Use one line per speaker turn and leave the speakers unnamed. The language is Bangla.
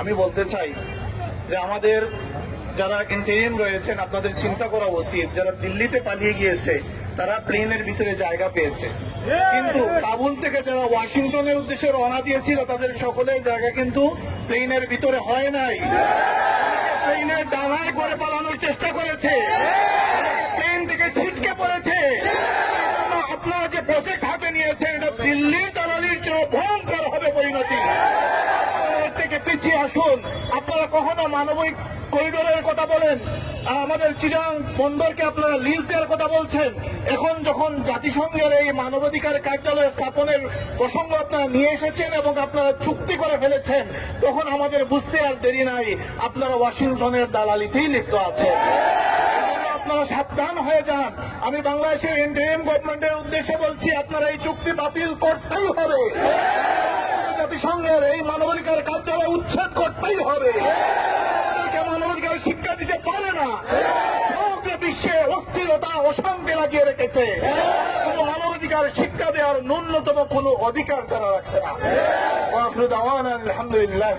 আমি বলতে চাই যে আমাদের যারা ইন্টেরিম রয়েছেন, আপনাদের চিন্তা করা উচিত। যারা দিল্লিতে পালিয়ে গিয়েছে, তারা প্লেনের ভিতরে জায়গা পেয়েছে। কিন্তু কাবুল থেকে যারা ওয়াশিংটনের উদ্দেশ্যে রওনা দিয়েছিল, তাদের সকলের জায়গা কিন্তু প্লেনের ভিতরে হয় নাই। প্লেনের ডানায় করে পালানোর চেষ্টা করেছে। প্লেন থেকে ছিটকে পড়েছে। আপনারা যে প্রজেক্ট হাতে নিয়েছেন, এটা দিল্লির দালালির চেয়ে ভয়ঙ্কর হবে পরিণতি এর থেকে পিছিয়ে আসুন। আপনারা কখনো মানবিক করিডোরের কথা বলেন? আমাদের চিরাং বন্দরকে আপনারা লিজ দেওয়ার কথা বলছেন। এখন যখন জাতিসংঘের এই মানবাধিকার কার্যালয় স্থাপনের প্রসঙ্গ আপনারা নিয়ে এসেছেন এবং আপনারা চুক্তি করে ফেলেছেন, তখন আমাদের বুঝতে আর দেরি নাই। আপনারা ওয়াশিংটনের দালালিতেই লিপ্ত আছেন। আপনারা সাবধান হয়ে যান। আমি বাংলাদেশের ইন্ডিয়ান গভর্নমেন্টের উদ্দেশ্যে বলছি, আপনারা এই চুক্তি বাতিল করতেই হবে। জাতিসংঘের এই মানবাধিকার উচ্ছেদ করতেই হবে। মানুষকে শিক্ষা দিতে পারে না। সমগ্র বিশ্বে অস্থিরতা অশান্তি লাগিয়ে রেখেছে। কোনো মানবাধিকার শিক্ষা দেওয়ার ন্যূনতম কোনো অধিকার তারা রাখছে না। আলহামদুলিল্লাহ